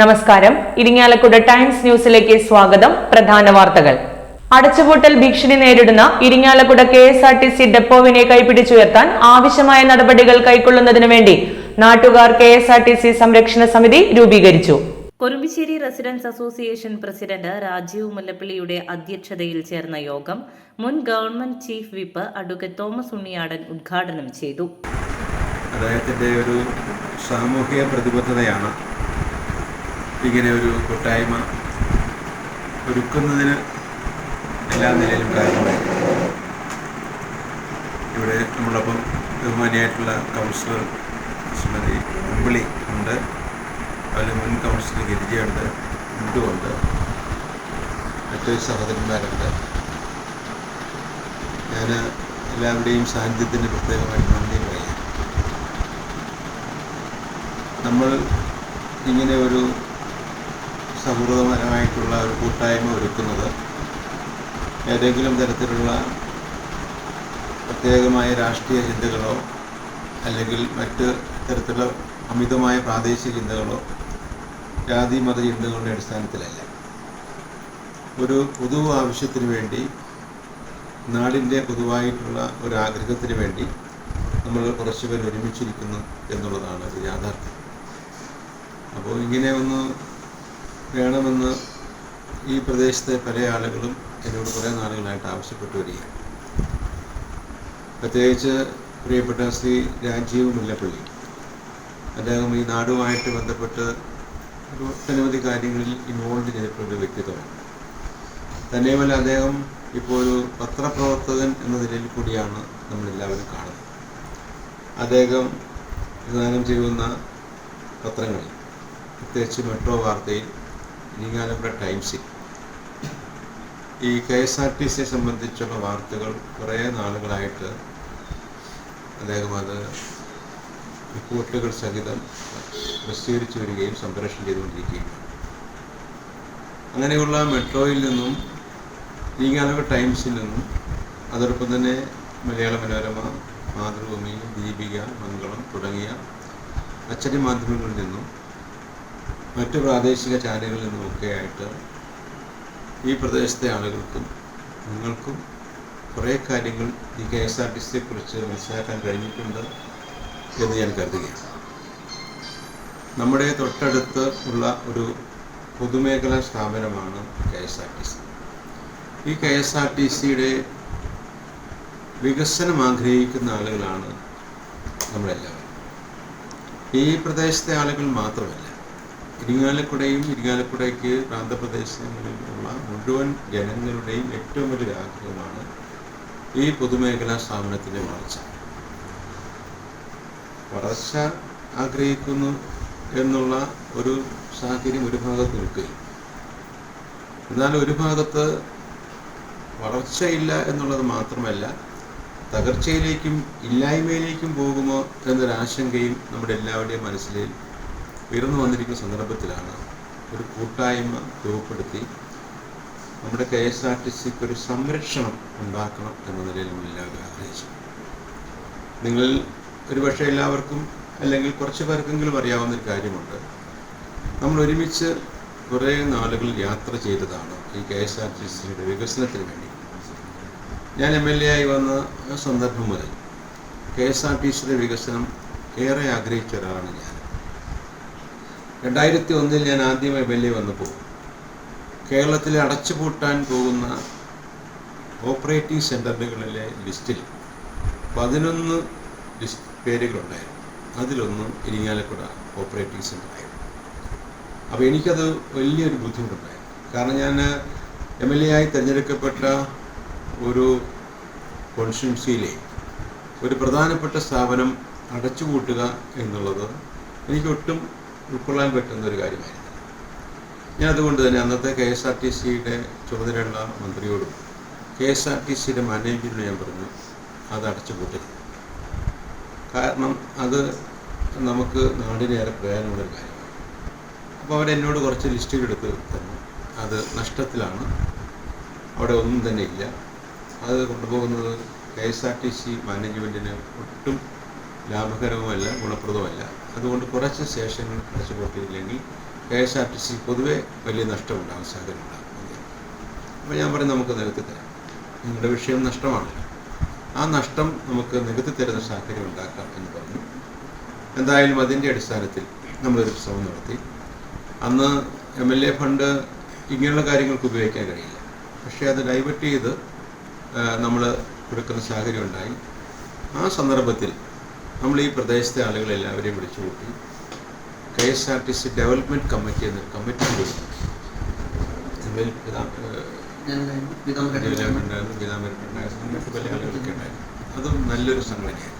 നമസ്കാരം. ഇരിങ്ങാലക്കുട ടൈംസ് ന്യൂസിലേക്ക് സ്വാഗതം. പ്രധാന വാർത്തകൾ. അടച്ചുപൂട്ടൽ ഭീഷണി നേരിടുന്ന Irinjalakuda K S R T C ഡെപ്പോവിനെ കൈപിടിച്ചുയർത്താൻ ആവശ്യമായ നടപടികൾ കൈക്കൊള്ളുന്നതിനു വേണ്ടി നാട്ടുകാർ K S R T C സംരക്ഷണ സമിതി രൂപീകരിച്ചു. Korumbissery residence association president Rajeev മുല്ലപ്പള്ളിയുടെ അധ്യക്ഷതയിൽ ചേർന്ന യോഗം മുൻ government chief whip advocate Thomas Unniyadan ഉദ്ഘാടനം ചെയ്തു. അദ്ദേഹത്തിന്റെ ഒരു സാമൂഹിക പ്രതിബദ്ധതയാണ് ഇങ്ങനെ ഒരു കൂട്ടായ്മ ഒരുക്കുന്നതിന് എല്ലാ നിലയിലും കാര്യമായി ഇവിടെ നമ്മളൊപ്പം ബഹുമാനിയായിട്ടുള്ള കൗൺസിലർ ശ്രീമതി അമ്പിളി ഉണ്ട്. അതുപോലെ മുൻ കൗൺസിലർ ഗിരിജയുണ്ട് ഉണ്ട് മറ്റു സഹോദരന്മാരുണ്ട്. ഞാൻ എല്ലാവരുടെയും സാന്നിധ്യത്തിന് പ്രത്യേകമായിട്ട് നന്ദി പറയാം നമ്മൾ ഇങ്ങനെ ഒരു സൗഹൃദപരമായിട്ടുള്ള ഒരു കൂട്ടായ്മ ഒരുക്കുന്നത് ഏതെങ്കിലും തരത്തിലുള്ള പ്രത്യേകമായ രാഷ്ട്രീയ ചിന്തകളോ അല്ലെങ്കിൽ മറ്റ് തരത്തിലുള്ള അമിതമായ പ്രാദേശിക ചിന്തകളോ ജാതി മത ചിന്തകളുടെ അടിസ്ഥാനത്തിലല്ല. ഒരു പൊതു ആവശ്യത്തിന് വേണ്ടി നാടിന്റെ പൊതുവായിട്ടുള്ള ഒരു ആഗ്രഹത്തിന് വേണ്ടി നമ്മൾ കുറച്ച് പേർ ഒരുമിച്ചിരിക്കുന്നു എന്നുള്ളതാണ് ഒരു യാഥാർത്ഥ്യം. അപ്പോൾ ഇങ്ങനെ ഒന്ന് വേണമെന്ന് ഈ പ്രദേശത്തെ പല ആളുകളും എന്നോട് കുറേ നാളുകളായിട്ട് ആവശ്യപ്പെട്ടു വരികയാണ്. പ്രത്യേകിച്ച് പ്രിയപ്പെട്ട ശ്രീ രാജീവ് മുല്ലപ്പള്ളി. അദ്ദേഹം ഈ നാടുമായിട്ട് ബന്ധപ്പെട്ട് ഒട്ടനവധി കാര്യങ്ങളിൽ ഇൻവോൾവ് ചെയ്തിട്ടുള്ള ഒരു വ്യക്തിത്വമാണ്. തന്നെയുമല്ല അദ്ദേഹം ഇപ്പോൾ ഒരു പത്രപ്രവർത്തകൻ എന്ന നിലയിൽ കൂടിയാണ് നമ്മളെല്ലാവരും കാണുന്നത്. അദ്ദേഹം വിധാനം ചെയ്യുന്ന പത്രങ്ങളിൽ പ്രത്യേകിച്ച് മെട്രോ വാർത്തയിൽ ഇരിങ്ങാലക്കുട ടൈംസിൽ ഈ കെ എസ് ആർ ടി സിയെ സംബന്ധിച്ചുള്ള വാർത്തകൾ കുറേ നാളുകളായിട്ട് അദ്ദേഹം അത് റിപ്പോർട്ടുകൾ സഹിതം പ്രസിദ്ധീകരിച്ചു വരികയും സംപ്രേഷണം ചെയ്തുകൊണ്ടിരിക്കുകയും അങ്ങനെയുള്ള മെട്രോയിൽ നിന്നും ഇരിങ്ങാലക്കുട ടൈംസിൽ നിന്നും അതോടൊപ്പം തന്നെ മലയാള മനോരമ മാതൃഭൂമി ദീപിക മംഗളം തുടങ്ങിയ അച്ചടി മാധ്യമങ്ങളിൽ നിന്നും മറ്റ് പ്രാദേശിക ചാനലുകളിൽ നിന്നുമൊക്കെ ആയിട്ട് ഈ പ്രദേശത്തെ ആളുകൾക്കും നിങ്ങൾക്കും കുറേ കാര്യങ്ങൾ ഈ കെ എസ് ആർ ടി സിയെ കുറിച്ച് മനസ്സിലാക്കാൻ കഴിഞ്ഞിട്ടുണ്ട് എന്ന് ഞാൻ കരുതുകയാണ്. നമ്മുടെ തൊട്ടടുത്ത് ഉള്ള ഒരു പൊതുമേഖലാ സ്ഥാപനമാണ് K S R T C. ഈ കെ എസ് ആർ ടി സിയുടെ വികസനം ആഗ്രഹിക്കുന്ന ആളുകളാണ് നമ്മളെല്ലാവരും. ഈ പ്രദേശത്തെ ആളുകൾ മാത്രമല്ല ഇരിങ്ങാലക്കുടയും ഇരിങ്ങാലക്കുടയ്ക്ക് പ്രാന്തപ്രദേശങ്ങളിലുള്ള മുഴുവൻ ജനങ്ങളുടെയും ഏറ്റവും വലിയ ആഗ്രഹമാണ് ഈ പൊതുമേഖലാ സ്ഥാപനത്തിന്റെ വളർച്ച. വളർച്ച ആഗ്രഹിക്കുന്നു എന്നുള്ള ഒരു സാഹചര്യം ഒരു ഭാഗത്ത് നിൽക്കുകയും. എന്നാൽ ഒരു ഭാഗത്ത് വളർച്ചയില്ല എന്നുള്ളത് മാത്രമല്ല തകർച്ചയിലേക്കും ഇല്ലായ്മയിലേക്കും പോകുമോ എന്നൊരാശങ്കയും നമ്മുടെ എല്ലാവരുടെയും മനസ്സിൽ ഉയർന്നു വന്നിരിക്കുന്ന സന്ദർഭത്തിലാണ് ഒരു കൂട്ടായ്മ രൂപപ്പെടുത്തി നമ്മുടെ കെ എസ് ആർ ടി സിക്ക് ഒരു സംരക്ഷണം ഉണ്ടാക്കണം എന്ന നിലയിൽ നമ്മൾ എല്ലാവരും ആഗ്രഹിച്ചു. നിങ്ങൾ ഒരുപക്ഷെ എല്ലാവർക്കും അല്ലെങ്കിൽ കുറച്ച് പേർക്കെങ്കിലും അറിയാവുന്ന ഒരു കാര്യമുണ്ട്. നമ്മൾ ഒരുമിച്ച് കുറേ നാളുകൾ യാത്ര ചെയ്തതാണ് ഈ കെ എസ് ആർ ടി സിയുടെ വികസനത്തിന് വേണ്ടി. ഞാൻ എം എൽ എ ആയി വന്ന സന്ദർഭം മുതൽ കെ എസ് ആർ ടി സിയുടെ വികസനം ഏറെ ആഗ്രഹിച്ച ഒരാളാണ് ഞാൻ. രണ്ടായിരത്തി ഒന്നിൽ ഞാൻ ആദ്യമായി എ വന്നപ്പോൾ കേരളത്തിലെ അടച്ചുപൂട്ടാൻ പോകുന്ന ഓപ്പറേറ്റീവ് സെന്ററുകളിലെ ലിസ്റ്റിൽ പതിനൊന്ന് ലിസ്റ്റ് പേരുകളുണ്ടായിരുന്നു. അതിലൊന്ന് ഇരിങ്ങാലക്കുട ഓപ്പറേറ്റീവ് സെന്റർ ആയിരുന്നു അപ്പോൾ എനിക്കത് വലിയൊരു ബുദ്ധിമുട്ടുണ്ടായിരുന്നു കാരണം ഞാൻ എം എൽ എ ആയി തിരഞ്ഞെടുക്കപ്പെട്ട ഒരു കോൺസ്റ്റിറ്റ്യൻസിയിലെ ഒരു പ്രധാനപ്പെട്ട സ്ഥാപനം അടച്ചുപൂട്ടുക എന്നുള്ളത് എനിക്ക് ഒട്ടും ഉൾക്കൊള്ളാൻ പറ്റുന്ന ഒരു കാര്യമായിരുന്നു ഞാൻ അതുകൊണ്ട് തന്നെ അന്നത്തെ കെ എസ് ആർ ടി സിയുടെ ചുമതലയുള്ള മന്ത്രിയോടും കെ എസ് ആർ ടി സിയുടെ മാനേജറിനോട് ഞാൻ പറഞ്ഞു അത് അടച്ചുപൂട്ടരുത് കാരണം അത് നമുക്ക് നാടിനേറെ പ്രയോജനമുള്ളൊരു കാര്യമാണ്. അപ്പോൾ അവരെന്നോട് കുറച്ച് ലിസ്റ്റുകൾ എടുത്ത് തന്നു. അത് നഷ്ടത്തിലാണ്. അവിടെ ഒന്നും തന്നെ ഇല്ല. അത് കൊണ്ടുപോകുന്നത് K S R T C മാനേജ്മെന്റിന് ഒട്ടും ലാഭകരവുമല്ല ഗുണപ്രദവുമല്ല. അതുകൊണ്ട് കുറച്ച് സ്റ്റേഷനുകൾ അടച്ചുപൂട്ടിയില്ലെങ്കിൽ K S R T C പൊതുവെ വലിയ നഷ്ടമുണ്ടാകും സാഹചര്യം ഉണ്ടാകും അപ്പോൾ ഞാൻ പറയും നമുക്ക് നികത്തി തരാം നിങ്ങളുടെ വിഷയം നഷ്ടമാണ് ആ നഷ്ടം നമുക്ക് നികത്തി തരുന്ന സാഹചര്യം ഉണ്ടാക്കാം എന്ന് പറഞ്ഞു. എന്തായാലും അതിന്റെ അടിസ്ഥാനത്തിൽ നമ്മളൊരു ശ്രമം നടത്തി. അന്ന് എം എൽ എ ഫണ്ട് ഇങ്ങനെയുള്ള കാര്യങ്ങൾക്ക് ഉപയോഗിക്കാൻ കഴിയില്ല. പക്ഷേ അത് ഡൈവേർട്ട് ചെയ്ത് നമ്മൾ കൊടുക്കുന്ന സാഹചര്യം ഉണ്ടായി. ആ സന്ദർഭത്തിൽ നമ്മൾ ഈ പ്രദേശത്തെ ആളുകളെല്ലാവരെയും വിളിച്ചു കൂട്ടി K S R T C development committee എന്ന കമ്മിറ്റി അതും നല്ലൊരു സംഘടനയായിരുന്നു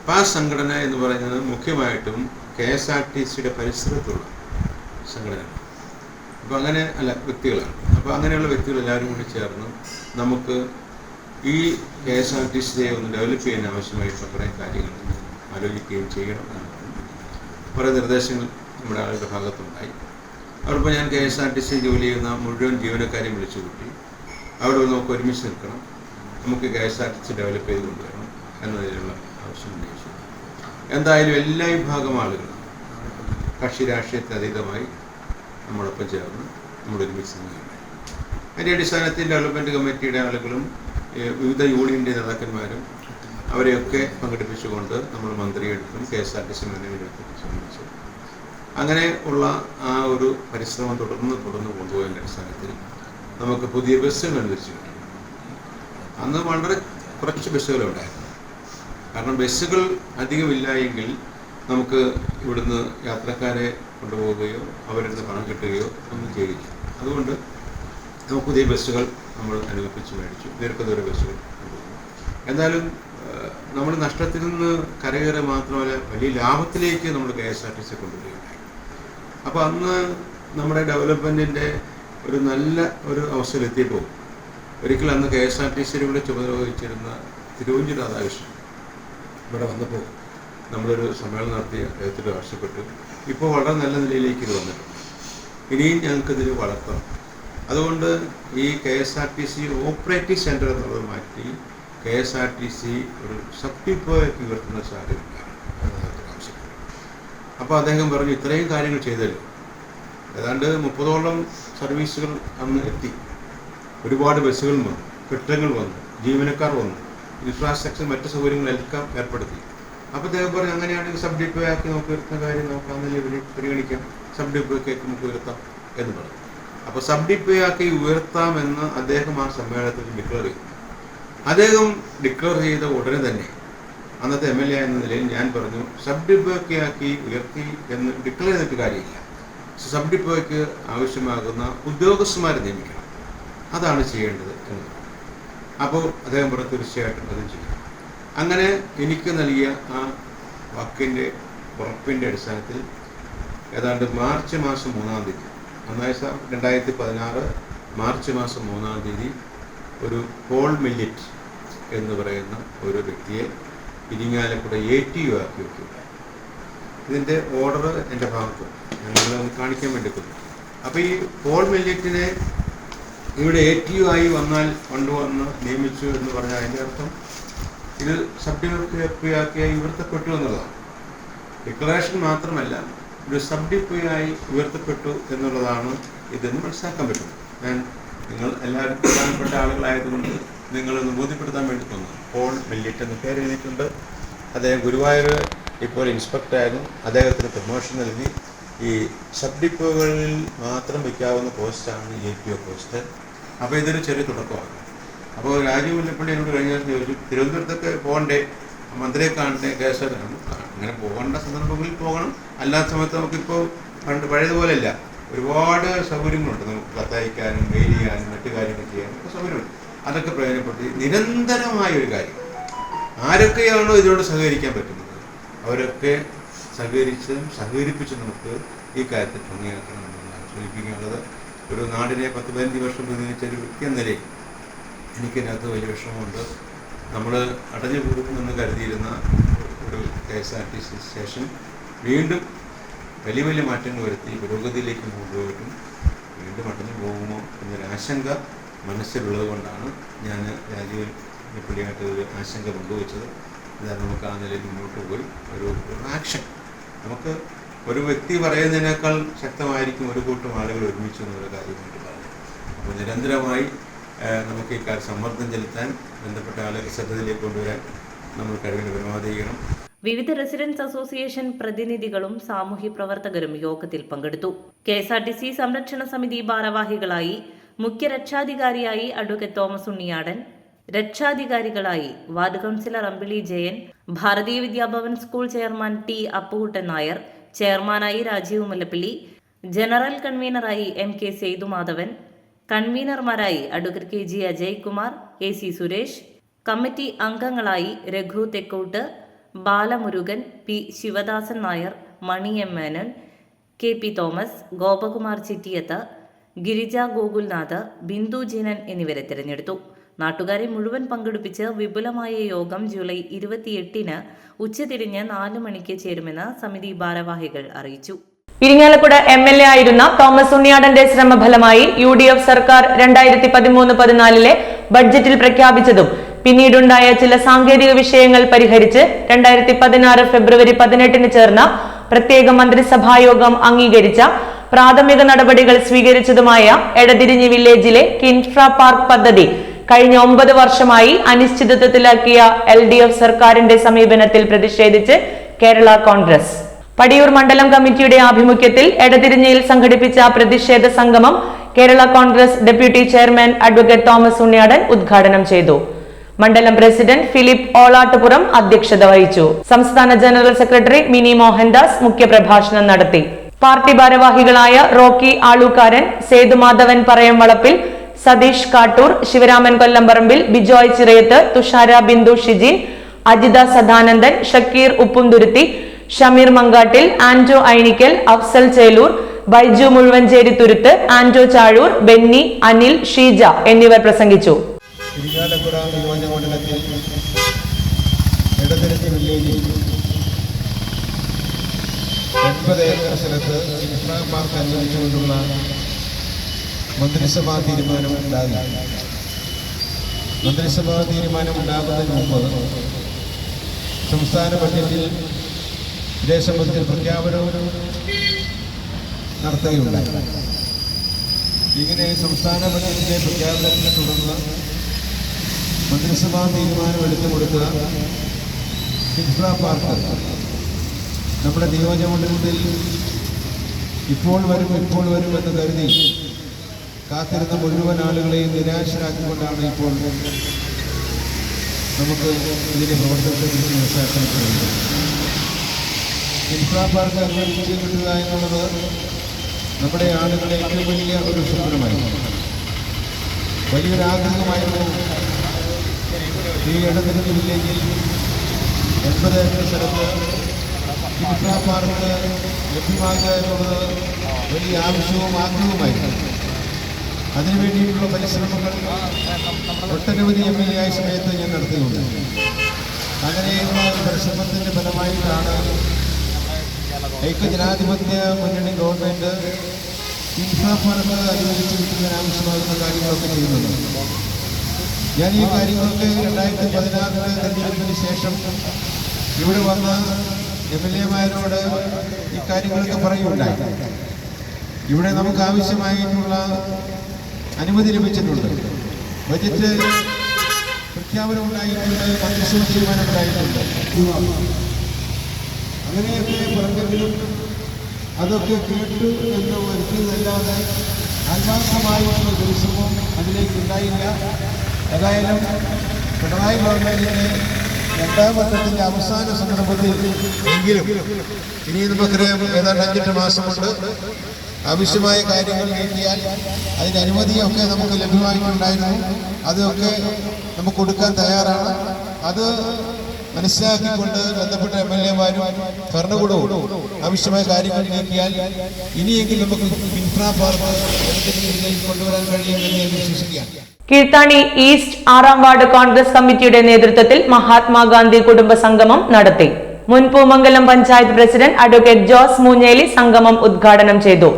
അപ്പം ആ സംഘടന എന്ന് പറയുന്നത് മുഖ്യമായിട്ടും കെ എസ് ആർ ടി സിയുടെ പരിസരത്തുള്ള സംഘടനയാണ്. അപ്പോൾ അങ്ങനെ അല്ല വ്യക്തികളാണ്. അപ്പോൾ അങ്ങനെയുള്ള വ്യക്തികൾ എല്ലാവരും കൂടി ചേർന്ന് നമുക്ക് ഈ കെ എസ് ആർ ടി സിയെ ഒന്ന് ഡെവലപ്പ് ചെയ്യാൻ ആവശ്യമായിട്ടുള്ള കുറേ കാര്യങ്ങൾ ആലോചിക്കുകയും ചെയ്യണം എന്നാണ്. കുറേ നിർദ്ദേശങ്ങൾ നമ്മുടെ ആളുടെ ഭാഗത്തുണ്ടായി. അവരിപ്പോൾ ഞാൻ K S R T C ജോലി ചെയ്യുന്ന മുഴുവൻ ജീവനക്കാരെയും വിളിച്ചു കൂട്ടി. അവിടെ നമുക്ക് ഒരുമിച്ച് നിൽക്കണം. നമുക്ക് K S R T C develop ചെയ്ത് കൊണ്ടുവരണം എന്നതിനുള്ള ആവശ്യം ഉന്നയിച്ചു. എന്തായാലും എല്ലാ വിഭാഗം ആളുകളും കക്ഷി രാഷ്ട്രീയത്തിന് അതീതമായി നമ്മളൊപ്പം ചേർന്ന് നമ്മൾ ഒരുമിച്ച് നിൽക്കുകയുണ്ടായി അതിന്റെ അടിസ്ഥാനത്തിൽ ഡെവലപ്മെന്റ് കമ്മിറ്റിയുടെ ആളുകളും വിവിധ യൂണിയന്റെ നേതാക്കന്മാരും അവരെയൊക്കെ പങ്കെടുപ്പിച്ചുകൊണ്ട് നമ്മൾ മന്ത്രിയെടുത്തും K S R T C സംബന്ധിച്ചു. അങ്ങനെ ഉള്ള ആ ഒരു പരിശ്രമം തുടർന്ന് തുടർന്ന് കൊണ്ടുപോയതിന്റെ അടിസ്ഥാനത്തിൽ നമുക്ക് പുതിയ ബസ്സുകൾ അനുവദിച്ചു അന്ന് വളരെ കുറച്ച് ബസ്സുകളുണ്ടായിരുന്നു കാരണം ബസ്സുകൾ അധികമില്ല എങ്കിൽ നമുക്ക് ഇവിടുന്ന് യാത്രക്കാരെ കൊണ്ടുപോവുകയോ അവരിൽ പണം കിട്ടുകയോ ഒന്നും ചെയ്യില്ല അതുകൊണ്ട് പുതിയ ബസ്സുകൾ നമ്മൾ അനുവദിച്ച് മേടിച്ചു. ദീർഘദൂര ബസ്സുകൾ എന്നാലും നമ്മൾ നഷ്ടത്തിൽ നിന്ന് കരകയറുക മാത്രമല്ല വലിയ ലാഭത്തിലേക്ക് നമ്മൾ K S R T C കൊണ്ടുവരികയുണ്ടായി. അപ്പോൾ അന്ന് നമ്മുടെ ഡെവലപ്മെന്റിന്റെ ഒരു നല്ല ഒരു അവസ്ഥയിലെത്തിയപ്പോൾ ഒരിക്കൽ അന്ന് കെ എസ് ആർ ടി സിയുടെ കൂടെ ചുമതല വഹിച്ചിരുന്ന തിരുവഞ്ചി രാധാകൃഷ്ണൻ ഇവിടെ വന്നപ്പോൾ നമ്മളൊരു സമ്മേളനം നടത്തി അദ്ദേഹത്തോട് ആവശ്യപ്പെട്ടു. ഇപ്പോൾ വളരെ നല്ല നിലയിലേക്ക് ഇത് വന്നിട്ടുണ്ട്. ഇനിയും ഞങ്ങൾക്കിതിന് വളർത്തണം. അതുകൊണ്ട് ഈ K S R T C operative centre എന്നുള്ളത് മാറ്റി K S R T C ഒരു സബ് ഡിപ്പോയൊക്കെ ഉയർത്തുന്ന സാഹചര്യമില്ല അപ്പോൾ അദ്ദേഹം പറഞ്ഞു ഇത്രയും കാര്യങ്ങൾ ചെയ്തല്ലോ. ഏതാണ്ട് മുപ്പതോളം സർവീസുകൾ അന്ന് എത്തി. ഒരുപാട് ബസ്സുകൾ വന്നു കെട്ടിടങ്ങൾ വന്നു ജീവനക്കാർ വന്നു ഇൻഫ്രാസ്ട്രക്ചർ മറ്റു സൗകര്യങ്ങളെല്ലാം ഏർപ്പെടുത്തി. അപ്പോൾ അദ്ദേഹം പറഞ്ഞു അങ്ങനെയാണെങ്കിൽ സബ് ഡിപ്പോ ആക്കി നമുക്ക് ഉയർത്തുന്ന കാര്യം നോക്കാമെന്നല്ലേ പരിഗണിക്കാം. സബ് ഡിപ്പോയ്ക്ക് നമുക്ക് ഉയർത്താം എന്ന് പറഞ്ഞു. അപ്പോൾ സബ് ഡിപ്പിയാക്കി ഉയർത്താം എന്ന് അദ്ദേഹം ആ സമ്മേളനത്തിൽ ഡിക്ലെയർ ചെയ്തു. അദ്ദേഹം ഡിക്ലെയർ ചെയ്ത ഉടനെ തന്നെ അന്നത്തെ എം എൽ എ എന്ന നിലയിൽ ഞാൻ പറഞ്ഞു സബ് ഡിപ്പിയാക്കി ഉയർത്തി എന്ന് ഡിക്ലെയർ ചെയ്തിട്ട് കാര്യമില്ല. സബ് ഡിപ്പോയ്ക്ക് ആവശ്യമാകുന്ന ഉദ്യോഗസ്ഥന്മാരെ നിയമിക്കണം. അതാണ് ചെയ്യേണ്ടത് എന്ന്. അപ്പോൾ അദ്ദേഹം പറഞ്ഞു തീർച്ചയായിട്ടും അതും ചെയ്യും. അങ്ങനെ എനിക്ക് നൽകിയ ആ വാക്കിന്റെ ഉറപ്പിന്റെ അടിസ്ഥാനത്തിൽ ഏതാണ്ട് മാർച്ച് മാസം മൂന്നാം തീയതി ഒന്നായ രണ്ടായിരത്തി പതിനാറ് മാർച്ച് മാസം മൂന്നാം തീയതി ഒരു പോൾ മില്ലിറ്റ് എന്ന് പറയുന്ന ഒരു വ്യക്തിയെ ഇരിങ്ങാലക്കുട എ ടി യു ആക്കി വെക്കുകയുണ്ടായി ഇതിന്റെ ഓർഡർ എന്റെ ഭാഗത്ത്. ഞങ്ങൾ ഒന്ന് കാണിക്കാൻ വേണ്ടി കൊടുത്തു അപ്പോൾ ഈ പോൾ മില്ലിറ്റിനെ ഇവിടെ എ ടി യു ആയി വന്നാൽ കൊണ്ടുവന്ന് നിയമിച്ചു എന്ന് പറഞ്ഞാൽ അതിന്റെ അർത്ഥം ഇത് സബ് ഇവിടുത്തെ ഉയർത്തപ്പെട്ടു എന്നുള്ളതാണ്. ഡിക്ലറേഷൻ മാത്രമല്ല ഒരു സബ് ഡിപ്പോയായി ഉയർത്തപ്പെട്ടു എന്നുള്ളതാണ് ഇതെന്ന് മനസ്സിലാക്കാൻ പറ്റും ഞാൻ നിങ്ങൾ എല്ലാവരും പ്രധാനപ്പെട്ട ആളുകളായതുകൊണ്ട് നിങ്ങളൊന്ന് ബോധ്യപ്പെടുത്താൻ വേണ്ടി തോന്നുന്നു. പോൾ മെല്ലിറ്റ് എന്ന് പേര് എഴുതിയിട്ടുണ്ട്. അദ്ദേഹം ഗുരുവായൂർ ഇപ്പോൾ ഇൻസ്പെക്ടറായിരുന്നു അദ്ദേഹത്തിന് പ്രൊമോഷൻ നൽകി. ഈ സബ് ഡിപ്പോകളിൽ മാത്രം വയ്ക്കാവുന്ന പോസ്റ്റാണ് എ പി ഒ പോസ്റ്റ് അപ്പോൾ ഇതൊരു ചെറിയ തുടക്കമാണ്. അപ്പോൾ രാജീവ് മുല്ലപ്പള്ളി എന്നോട് കഴിഞ്ഞ ദിവസം ചോദിച്ചു തിരുവനന്തപുരത്തൊക്കെ പോകണ്ടേ? മന്ത്രിയെ കാണട്ടെ കേശവനാണ് അങ്ങനെ പോകേണ്ട സന്ദർഭങ്ങളിൽ പോകണം. അല്ലാത്ത സമയത്ത് നമുക്കിപ്പോൾ പണ്ട് പഴയതുപോലെയല്ല. ഒരുപാട് സൗകര്യങ്ങളുണ്ട്. നമുക്ക് കത്തയക്കാനും മെയിൽ ചെയ്യാനും മറ്റു കാര്യങ്ങൾ ചെയ്യാനും ഒക്കെ സൗകര്യമുണ്ട്. അതൊക്കെ പ്രയോജനപ്പെടുത്തി നിരന്തരമായ ഒരു കാര്യം. ആരൊക്കെയാണോ ഇതിനോട് സഹകരിക്കാൻ പറ്റുന്നത്? അവരൊക്കെ സഹകരിച്ചും സഹകരിപ്പിച്ചും നമുക്ക് ഈ കാര്യത്തിൽ ഭംഗിയാക്കണം എന്നുള്ളതാണ് സൂചിപ്പിക്കാനുള്ളത് ഒരു നാടിനെ പത്ത് പതിനഞ്ച് വർഷം പ്രതിനിധിച്ച ഒരു വ്യക്തി എന്ന നിലയിൽ എനിക്കതിനകത്ത് വലിയ വിഷമമുണ്ട്. നമ്മൾ അടഞ്ഞു പോകുമെന്ന് കരുതിയിരുന്ന ഒരു K S R T C station വീണ്ടും വലിയ വലിയ മാറ്റങ്ങൾ വരുത്തി പുരോഗതിയിലേക്ക് കൊണ്ടുപോയിട്ടും വീണ്ടും അടഞ്ഞു പോകുമോ എന്നൊരാശങ്ക മനസ്സിലുള്ളത് കൊണ്ടാണ് ഞാൻ രാജീവ് പുള്ളിയായിട്ട് ഒരു ആശങ്ക പങ്കുവച്ചത്. ഇതാണ് നമുക്ക് ആ നിലയിൽ മുന്നോട്ട് പോയി ഒരു ആക്ഷൻ നമുക്ക് ഒരു വ്യക്തി പറയുന്നതിനേക്കാൾ ശക്തമായിരിക്കും ഒരു കൂട്ടം ആളുകൾ ഒരുമിച്ച് എന്നുള്ള കാര്യമായിട്ട് പറഞ്ഞു അപ്പോൾ നിരന്തരമായി നമുക്ക് ഈ കാര്യം സമ്മർദ്ദം ചെലുത്താൻ ബന്ധപ്പെട്ട ആളുകൾ ശ്രദ്ധയിലേക്ക് കൊണ്ടുവരാൻ നമ്മൾ കഴിവിന് പരമാവധി വിവിധ റെസിഡൻസ് അസോസിയേഷൻ പ്രതിനിധികളും സാമൂഹ്യ പ്രവർത്തകരും യോഗത്തിൽ പങ്കെടുത്തു. K S R T C സംരക്ഷണ സമിതി ഭാരവാഹികളായി മുഖ്യ രക്ഷാധികാരിയായി advocate Thomas Unniyadan രക്ഷാധികാരികളായി ward councillor Ambili Jayan Bharatiya Vidya Bhavan school chairman T Appukuttan Nair ചെയർമാനായി രാജീവ് മുല്ലപ്പള്ളി ജനറൽ കൺവീനറായി M K Sethumadhavan കൺവീനർമാരായി advocate K G Ajaykumar A C Suresh committee അംഗങ്ങളായി Raghu Thekkott Balamurugan P Sivadasan Nair Mani M Menon K P Thomas Gopakumar Chittiyath Girija Gokulnath Bindu Jeenan എന്നിവരെ തിരഞ്ഞെടുത്തു. നാട്ടുകാരെ മുഴുവൻ പങ്കെടുപ്പിച്ച് വിപുലമായ യോഗം ജൂലൈ ഇരുപത്തിയെട്ടിന് ഉച്ചതിരിഞ്ഞ് നാല് മണിക്ക് ചേരുമെന്ന് സമിതി ഭാരവാഹികൾ അറിയിച്ചു. ഇരിങ്ങാലക്കുട എം എൽ എ ആയിരുന്ന തോമസ് ഉണ്ണിയാടന്റെ ശ്രമഫലമായി യു ഡി എഫ് സർക്കാർ രണ്ടായിരത്തി പതിമൂന്ന് പതിനാലിലെ ബഡ്ജറ്റിൽ പ്രഖ്യാപിച്ചതും പിന്നീടുണ്ടായ ചില സാങ്കേതിക വിഷയങ്ങൾ പരിഹരിച്ച് രണ്ടായിരത്തി പതിനാറ് ഫെബ്രുവരി പതിനെട്ടിന് ചേർന്ന പ്രത്യേക മന്ത്രിസഭായോഗം അംഗീകരിച്ച പ്രാഥമിക നടപടികൾ സ്വീകരിച്ചതുമായ എടതിരിഞ്ഞി വില്ലേജിലെ കിൻഫ്ര പാർക്ക് പദ്ധതി കഴിഞ്ഞ ഒമ്പത് വർഷമായി അനിശ്ചിതത്വത്തിലാക്കിയ എൽ ഡി എഫ് സർക്കാരിന്റെ സമീപനത്തിൽ പ്രതിഷേധിച്ച് കേരള കോൺഗ്രസ്. പടിയൂർ മണ്ഡലം കമ്മിറ്റിയുടെ ആഭിമുഖ്യത്തിൽ എടതിരിഞ്ഞയിൽ സംഘടിപ്പിച്ച പ്രതിഷേധ സംഗമം Kerala Congress deputy chairman advocate Thomas Unniyadan ഉദ്ഘാടനം ചെയ്തു. മണ്ഡലം പ്രസിഡന്റ് ഫിലിപ്പ് ഓളാട്ടുപുറം അധ്യക്ഷത വഹിച്ചു. സംസ്ഥാന ജനറൽ സെക്രട്ടറി മിനി മോഹൻദാസ് മുഖ്യപ്രഭാഷണം നടത്തി. പാർട്ടി ഭാരവാഹികളായ റോക്കി ആളൂക്കാരൻ സേതുമാധവൻ പറയം വളപ്പിൽ സതീഷ് കാട്ടൂർ ശിവരാമൻ കൊല്ലംപറമ്പിൽ ബിജോയ് ചിറയത്ത് തുഷാര ബിന്ദു ഷിജിൻ അജിത സദാനന്ദൻ ഷക്കീർ ഉപ്പുംതുരുത്തി ഷമീർ മങ്കാട്ടിൽ ആൻജോ ഐനിക്കൽ അഫ്സൽ ചേലൂർ ബൈജു മുഴുവഞ്ചേരി തുരുത്ത് ആൻജോ ചാഴൂർ ബെന്നി അനിൽ ഷീജ എന്നിവർ പ്രസംഗിച്ചു. എൺപത് ഏക്കർ സ്ഥലത്ത് ഇൻഫ്രാ പാർക്ക് അനുവദിച്ചുകൊണ്ടുള്ള മന്ത്രിസഭാ തീരുമാനം ഉണ്ടാകില്ല മന്ത്രിസഭാ തീരുമാനം ഉണ്ടാകുന്നതിന് മുമ്പ് സംസ്ഥാന ബഡ്ജറ്റിൽ വിദേശമന്ത്രി പ്രഖ്യാപനവും നടത്തുകയുണ്ടായി. ഇങ്ങനെ സംസ്ഥാന ബജറ്റിന്റെ പ്രഖ്യാപനത്തിനെ തുടർന്ന് മന്ത്രിസഭാ തീരുമാനം എടുത്തു കൊടുത്ത ഇൻഫ്രാ പാർക്ക്. നമ്മുടെ നിയോജകമണ്ഡലത്തിൽ ഇപ്പോൾ വരും ഇപ്പോൾ വരും എന്ന് കരുതി കാത്തിരുന്ന മുഴുവൻ ആളുകളെയും നിരാശരാക്കിക്കൊണ്ടാണ് ഇപ്പോൾ നമുക്ക് ഇതിന്റെ പ്രവർത്തനത്തെക്കുറിച്ച് മനസ്സിലാക്കാൻ കഴിയുന്നത്. ഇൻഫ്രാ പാർക്ക് അനുവദിച്ച് കിട്ടുക എന്നുള്ളത് നമ്മുടെ ആളുകളുടെ ഏറ്റവും വലിയ ഒരു സ്വപ്നമായിരുന്നു വലിയൊരു ആഗ്രഹമായിരുന്നു ഈ ഇടതിരുന്ന് വില്ലേജിൽ എൺപത് ഏക്കർ സ്ഥലത്ത് ഇൻഫ്രാ പാർക്ക് ലഭ്യമാക്കുക എന്നുള്ളത് വലിയ ആവശ്യവും ആഗ്രഹവുമായിരുന്നു. അതിനുവേണ്ടിയിട്ടുള്ള പരിശ്രമങ്ങൾ ഒട്ടനവധി എം എൽ എ ആയ സമയത്ത് ഞാൻ നടത്തിയിട്ടുണ്ട്. അങ്ങനെയുള്ള പരിശ്രമത്തിന്റെ ഫലമായിട്ടാണ് ഐക്യജനാധിപത്യ മുന്നണി ഗവൺമെന്റ് ഇൻഫ്രാ അനുവദിച്ച് അനുവദിച്ച് കിട്ടുന്നതിനാവശ്യമാകുന്ന കാര്യങ്ങളൊക്കെ ചെയ്യുന്നത് ഞാൻ ഈ കാര്യങ്ങളൊക്കെ രണ്ടായിരത്തി പതിനാറിന് തെരഞ്ഞെടുപ്പിന് ശേഷം ഇവിടെ വന്ന എം എൽ എമാരോട് ഈ കാര്യങ്ങളൊക്കെ പറയുകയുണ്ടായി. ഇവിടെ നമുക്ക് ആവശ്യമായിട്ടുള്ള അനുമതി ലഭിച്ചിട്ടുണ്ട്. ബജറ്റ് പ്രഖ്യാപനം ഉണ്ടായിട്ടുണ്ട് മന്ത്രിസഭ തീരുമാനം ഉണ്ടായിട്ടുണ്ട് അങ്ങനെയൊക്കെ പറഞ്ഞെങ്കിലും അതൊക്കെ കേട്ടു എന്ന് വരുത്തിയതല്ലാതെ ആത്മാർത്ഥമായിട്ടുള്ള ദിവസവും അതിലേക്ക് ഉണ്ടായില്ല ഏതായാലും പിണറായി ഗവൺമെന്റിനെ വർഷത്തിന്റെ അവസാന സന്ദർഭത്തിൽ എങ്കിലും ഇനി നമുക്കറിയാം ഏതാണ്ട് അഞ്ചെട്ട് മാസമുണ്ട്. ആവശ്യമായ കാര്യങ്ങൾ നീക്കിയാൽ അതിന്റെ അനുമതിയൊക്കെ നമുക്ക് ലഭ്യമായിട്ടുണ്ടായിരുന്നു. അതൊക്കെ നമുക്ക് കൊടുക്കാൻ തയ്യാറാണ്. അത് മനസ്സിലാക്കിക്കൊണ്ട് ബന്ധപ്പെട്ട എം എൽ എമാരും ഭരണകൂടവും ആവശ്യമായ കാര്യങ്ങൾ നീക്കിയാൽ ഇനിയെങ്കിലും നമുക്ക് ഇൻഫ്രാ പാർക്ക് കൊണ്ടുവരാൻ കഴിയുമെന്ന് ഞാൻ വിശ്വസിക്കുകയാണ്. കീഴ്ത്താണി ഈസ്റ്റ് ആറാം വാർഡ് കോൺഗ്രസ് കമ്മിറ്റിയുടെ നേതൃത്വത്തിൽ മഹാത്മാഗാന്ധി കുടുംബ സംഗമം നടത്തി. മുൻ പൂമംഗലം പഞ്ചായത്ത് പ്രസിഡന്റ് അഡ്വക്കേറ്റ് ജോസ് മൂഞ്ഞേലി സംഗമം ഉദ്ഘാടനം ചെയ്തു.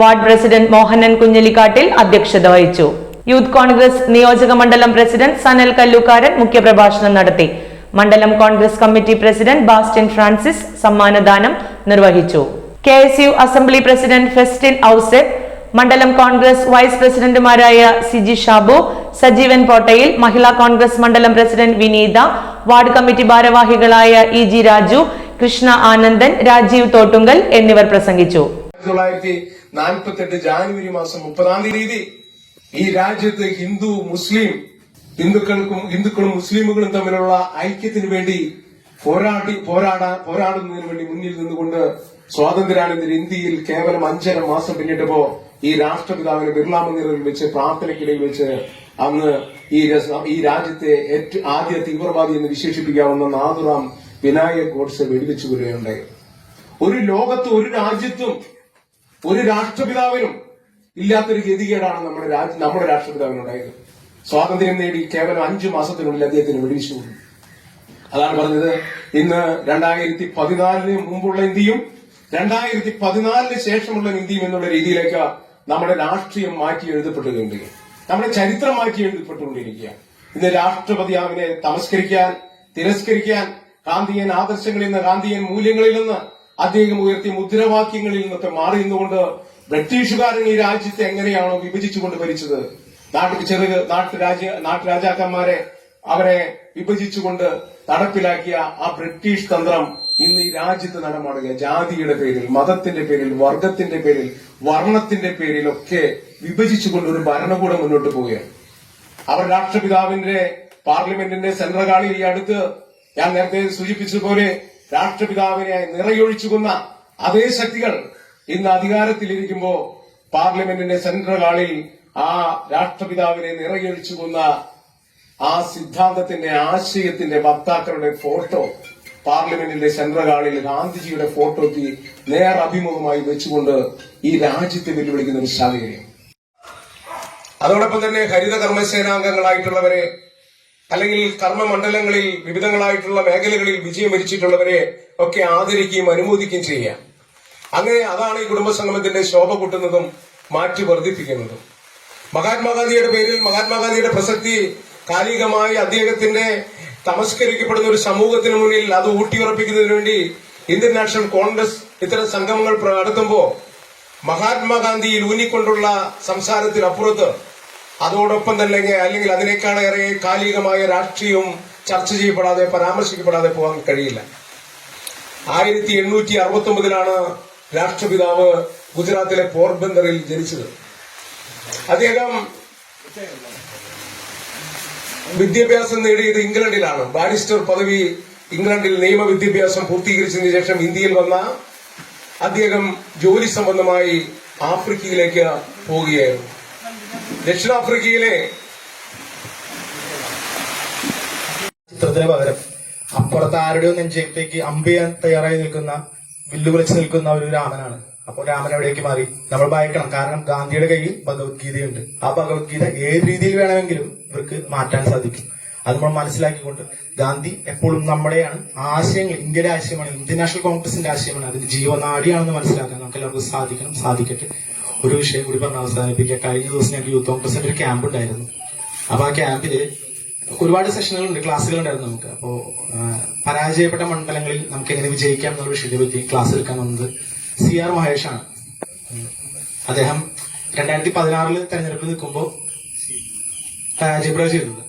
വാർഡ് പ്രസിഡന്റ് മോഹനൻ കുഞ്ഞലിക്കാട്ടിൽ അധ്യക്ഷത വഹിച്ചു. യൂത്ത് കോൺഗ്രസ് നിയോജക മണ്ഡലം പ്രസിഡന്റ് സനൽ കല്ലൂക്കാരൻ മുഖ്യപ്രഭാഷണം നടത്തി. മണ്ഡലം കോൺഗ്രസ് കമ്മിറ്റി പ്രസിഡന്റ് ബാസ്റ്റിൻ ഫ്രാൻസിസ് സമ്മാനദാനം നിർവഹിച്ചു. K S U assembly president Festin Ouseph മണ്ഡലം കോൺഗ്രസ് വൈസ് പ്രസിഡന്റുമാരായ സിജി ഷാബു സജീവൻ പോട്ടയിൽ മഹിളാ കോൺഗ്രസ് മണ്ഡലം പ്രസിഡന്റ് വിനീത വാർഡ് കമ്മിറ്റി ഭാരവാഹികളായ ഇ ജി രാജു കൃഷ്ണ ആനന്ദൻ രാജീവ് തോട്ടുങ്കൽ എന്നിവർ പ്രസംഗിച്ചു. ജാനുവരി മാസം മുപ്പതാം തീയതി ഈ രാജ്യത്ത് ഹിന്ദു മുസ്ലിം ഹിന്ദുക്കൾക്കും ഹിന്ദുക്കളും മുസ്ലിമുകളും തമ്മിലുള്ള ഐക്യത്തിന് വേണ്ടി പോരാടി പോരാടാ പോരാടുന്നതിന് വേണ്ടി മുന്നിൽ നിന്നുകൊണ്ട് സ്വാതന്ത്ര്യാനന്തര ഇന്ത്യയിൽ കേവലം അഞ്ചര മാസം പിന്നിട്ടപ്പോ ഈ രാഷ്ട്രപിതാവിന് ബിർള മന്ദിറിൽ വെച്ച് പ്രാർത്ഥനയ്ക്കിടയിൽ വെച്ച് അന്ന് ഈ ഈ രാജ്യത്തെ ആദ്യ തീവ്രവാദി എന്ന് വിശേഷിപ്പിക്കാവുന്ന നാഥുറാം വിനായക് ഗോഡ്സെ വെടിവെച്ചു വരികയുണ്ടായി. ഒരു ലോകത്തും ഒരു രാജ്യത്തും ഒരു രാഷ്ട്രപിതാവിനും ഇല്ലാത്തൊരു ഗതികേടാണ് നമ്മുടെ നമ്മുടെ രാഷ്ട്രപിതാവിനുണ്ടായത്. സ്വാതന്ത്ര്യം നേടി കേവലം അഞ്ചു മാസത്തിനുള്ളിൽ അദ്ദേഹത്തിന് വെടിവെച്ചു കൊന്നു അതാണ് പറഞ്ഞത്. ഇന്ന് രണ്ടായിരത്തി പതിനാലിന് മുമ്പുള്ള ഇന്ത്യയും രണ്ടായിരത്തി പതിനാലിന് ശേഷമുള്ള ഇന്ത്യയും എന്നുള്ള രീതിയിലേക്ക് നമ്മുടെ രാഷ്ട്രീയം മാറ്റി എഴുതപ്പെട്ടുകൊണ്ട് നമ്മുടെ ചരിത്രം മാറ്റി എഴുതപ്പെട്ടുകൊണ്ടിരിക്കുക. ഇന്ന് രാഷ്ട്രപതിയാവിനെ തമസ്കരിക്കാൻ തിരസ്കരിക്കാൻ ഗാന്ധിയൻ ആദർശങ്ങളിൽ നിന്ന് ഗാന്ധിയൻ മൂല്യങ്ങളിൽ നിന്ന് അദ്ദേഹം ഉയർത്തിയ മുദ്രാവാക്യങ്ങളിൽ നിന്നൊക്കെ മാറി നിന്നുകൊണ്ട് ബ്രിട്ടീഷുകാരൻ ഈ രാജ്യത്തെ എങ്ങനെയാണോ വിഭജിച്ചുകൊണ്ട് ഭരിച്ചത്? നാട്ടിൽ ചെറു നാട്ടുരാജ്യ നാട്ടുരാജാക്കന്മാരെ അവരെ വിഭജിച്ചുകൊണ്ട് നടപ്പിലാക്കിയ ആ ബ്രിട്ടീഷ് തന്ത്രം ഇന്ന് ഈ രാജ്യത്ത് നടമാടുക ജാതിയുടെ പേരിൽ മതത്തിന്റെ പേരിൽ വർഗത്തിന്റെ പേരിൽ വർണത്തിന്റെ പേരിലൊക്കെ വിഭജിച്ചുകൊണ്ട് ഒരു ഭരണകൂടം മുന്നോട്ട് പോവുകയാണ്. അവർ രാഷ്ട്രപിതാവിന്റെ പാർലമെന്റിന്റെ സെൻട്രൽ ഹാളിൽ ഈ അടുത്ത് ഞാൻ നേരത്തെ സൂചിപ്പിച്ചതുപോലെ രാഷ്ട്രപിതാവിനെ നിറയൊഴിച്ചുകൊന്ന അതേ ശക്തികൾ ഇന്ന് അധികാരത്തിലിരിക്കുമ്പോൾ പാർലമെന്റിന്റെ സെൻട്രൽ ഹാളിൽ ആ രാഷ്ട്രപിതാവിനെ നിറയൊഴിച്ചു കൊന്ന ആ സിദ്ധാന്തത്തിന്റെ ആശയത്തിന്റെ വക്താക്കളുടെ ഫോട്ടോ പാർലമെന്റിന്റെ സെൻട്രൽ ഗാന്ധിജിയുടെ ഫോട്ടോയ്ക്ക് നേർ അഭിമുഖമായി വെച്ചുകൊണ്ട് ഈ രാജ്യത്തെ വെല്ലുവിളിക്കുന്ന ഒരു സാഹചര്യം അതോടൊപ്പം തന്നെ ഹരിത കർമ്മസേനാംഗങ്ങളായിട്ടുള്ളവരെ അല്ലെങ്കിൽ കർമ്മമണ്ഡലങ്ങളിൽ വിവിധങ്ങളായിട്ടുള്ള മേഖലകളിൽ വിജയം വരിച്ചിട്ടുള്ളവരെ ഒക്കെ ആദരിക്കുകയും അനുമോദിക്കുകയും ചെയ്യുക. അങ്ങനെ അതാണ് ഈ കുടുംബസംഗമത്തിന്റെ ശോഭ കൂട്ടുന്നതും മാറ്റി വർദ്ധിപ്പിക്കുന്നതും. മഹാത്മാഗാന്ധിയുടെ പേരിൽ മഹാത്മാഗാന്ധിയുടെ പ്രസക്തി കാലികമായി അദ്ദേഹത്തിന്റെ തമസ്കരിക്കപ്പെടുന്ന ഒരു സമൂഹത്തിന് മുന്നിൽ അത് ഊട്ടിയുറപ്പിക്കുന്നതിന് വേണ്ടി ഇന്ത്യൻ നാഷണൽ കോൺഗ്രസ് ഇത്തരം സംഗമങ്ങൾ നടത്തുമ്പോൾ മഹാത്മാഗാന്ധിയിൽ ഊന്നിക്കൊണ്ടുള്ള സംസാരത്തിനപ്പുറത്ത് അതോടൊപ്പം തന്നെ അല്ലെങ്കിൽ അതിനേക്കാളേറെ കാലികമായ രാഷ്ട്രീയവും ചർച്ച ചെയ്യപ്പെടാതെ പരാമർശിക്കപ്പെടാതെ പോകാൻ കഴിയില്ല. ആയിരത്തി എണ്ണൂറ്റി അറുപത്തി ഒമ്പതിലാണ് രാഷ്ട്രപിതാവ് ഗുജറാത്തിലെ പോർബന്ദറിൽ ജനിച്ചത്. അദ്ദേഹം വിദ്യാഭ്യാസം നേടിയത് ഇംഗ്ലണ്ടിലാണ്. ബാരിസ്റ്റർ പദവി ഇംഗ്ലണ്ടിൽ നിയമ വിദ്യാഭ്യാസം പൂർത്തീകരിച്ചതിന് ശേഷം ഇന്ത്യയിൽ വന്ന അദ്ദേഹം ജോലി സംബന്ധമായി ആഫ്രിക്കയിലേക്ക് പോവുകയായിരുന്നു. ദക്ഷിണാഫ്രിക്കയിലെ ചിത്രത്തിന് പകരം അപ്പുറത്ത് ആരുടെയോ നെഞ്ചേക്ക് അമ്പ് തയ്യാറായി നിൽക്കുന്ന വില്ലുവിളിച്ച് നിൽക്കുന്ന ഒരു രാമനാണ്. അപ്പോൾ രാമൻ എവിടേക്ക് മാറി? നമ്മൾ ഭയക്കണം. കാരണം ഗാന്ധിയുടെ കയ്യിൽ ഭഗവത്ഗീതയുണ്ട്. ആ ഭഗവത്ഗീത ഏത് രീതിയിൽ വേണമെങ്കിലും ഇവർക്ക് മാറ്റാൻ സാധിക്കും. അത് നമ്മൾ മനസ്സിലാക്കിക്കൊണ്ട് ഗാന്ധി എപ്പോഴും നമ്മുടെയാണ് ആശയങ്ങൾ ഇന്ത്യയുടെ ആശയമാണ് ഇന്ത്യൻ നാഷണൽ കോൺഗ്രസിന്റെ ആശയമാണ്. അതിന്റെ ജീവനാടിയാണെന്ന് മനസ്സിലാക്കാൻ നമുക്ക് എല്ലാവർക്കും സാധിക്കണം സാധിക്കട്ടെ. ഒരു വിഷയം കൂടി പറഞ്ഞ് അവസാനിപ്പിക്കുക കഴിഞ്ഞ ദിവസം ഞങ്ങൾക്ക് യൂത്ത് കോൺഗ്രസിന്റെ ഒരു ക്യാമ്പ് ഉണ്ടായിരുന്നു. അപ്പൊ ആ ക്യാമ്പിൽ ഒരുപാട് സെഷനുകളുണ്ട് ക്ലാസ്സുകൾ ഉണ്ടായിരുന്നു നമുക്ക് അപ്പോൾ പരാജയപ്പെട്ട മണ്ഡലങ്ങളിൽ നമുക്ക് എങ്ങനെ വിജയിക്കാം എന്നുള്ള വിഷയത്തെ പറ്റി ക്ലാസ് എടുക്കാൻ വന്നത് സി ആർ മഹേഷാണ് അദ്ദേഹം രണ്ടായിരത്തി പതിനാറിൽ തെരഞ്ഞെടുപ്പിൽ നിൽക്കുമ്പോൾ പരാജയപ്പെടുക ചെയ്തത്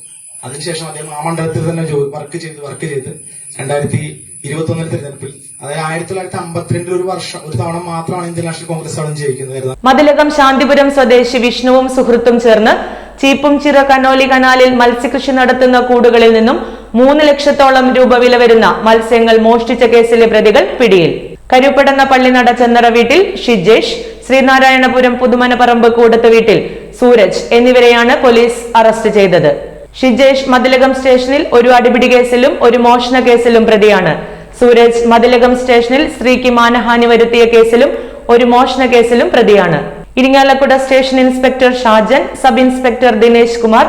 അതിനുശേഷം അദ്ദേഹം ആ മണ്ഡലത്തിൽ തന്നെ വർക്ക് ചെയ്ത് വർക്ക് ചെയ്ത് രണ്ടായിരത്തി ഇരുപത്തി ഒന്നിൽ തെരഞ്ഞെടുപ്പിൽ അതായത് ആയിരത്തി തൊള്ളായിരത്തി അമ്പത്തിരണ്ടിൽ ഒരു വർഷം ഒരു തവണ മാത്രമാണ് ഇന്ത്യൻ നാഷണൽ കോൺഗ്രസ് അവിടെ ജയിക്കുന്നത് മതിലകം ശാന്തിപുരം സ്വദേശി വിഷ്ണുവും സുഹൃത്തും ചേർന്ന് ചീപ്പും ചിറ കനോലി കനാലിൽ മത്സ്യകൃഷി നടത്തുന്ന കൂടുകളിൽ നിന്നും മൂന്ന് ലക്ഷത്തോളം രൂപ വില വരുന്ന മത്സ്യങ്ങൾ മോഷ്ടിച്ച കേസിലെ പ്രതികൾ പിടിയിൽ. കരുപ്പടന്ന പള്ളിനട ചെന്നറ വീട്ടിൽ ഷിജേഷ് ശ്രീനാരായണപുരം പുതുമനപ്പറമ്പ് കൂടത്ത് വീട്ടിൽ സൂരജ് എന്നിവരെയാണ് പോലീസ് അറസ്റ്റ് ചെയ്തത്. ഷിജേഷ് മതിലകം സ്റ്റേഷനിൽ ഒരു അടിപിടി കേസിലും ഒരു മോഷണ കേസിലും പ്രതിയാണ്. സൂരജ് മതിലകം സ്റ്റേഷനിൽ സ്ത്രീക്ക് മാനഹാനി വരുത്തിയ കേസിലും ഒരു മോഷണ കേസിലും പ്രതിയാണ്. Irinjalakuda station inspector Shajan sub inspector Dinesh Kumar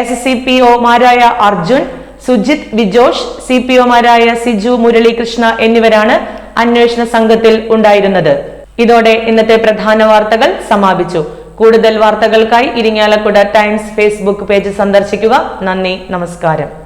S C P ഒമാരായ Arjun Sujith Vijosh C P ഒമാരായ സിജു മുരളീകൃഷ്ണ എന്നിവരാണ് അന്വേഷണ സംഘത്തിൽ ഉണ്ടായിരുന്നത്. ഇതോടെ ഇന്നത്തെ പ്രധാന വാർത്തകൾ സമാപിച്ചു. കൂടുതൽ വാർത്തകൾക്കായി ഇരിങ്ങാലക്കുട ടൈംസ് ഫേസ്ബുക്ക് പേജ് സന്ദർശിക്കുക. നന്ദി നമസ്കാരം.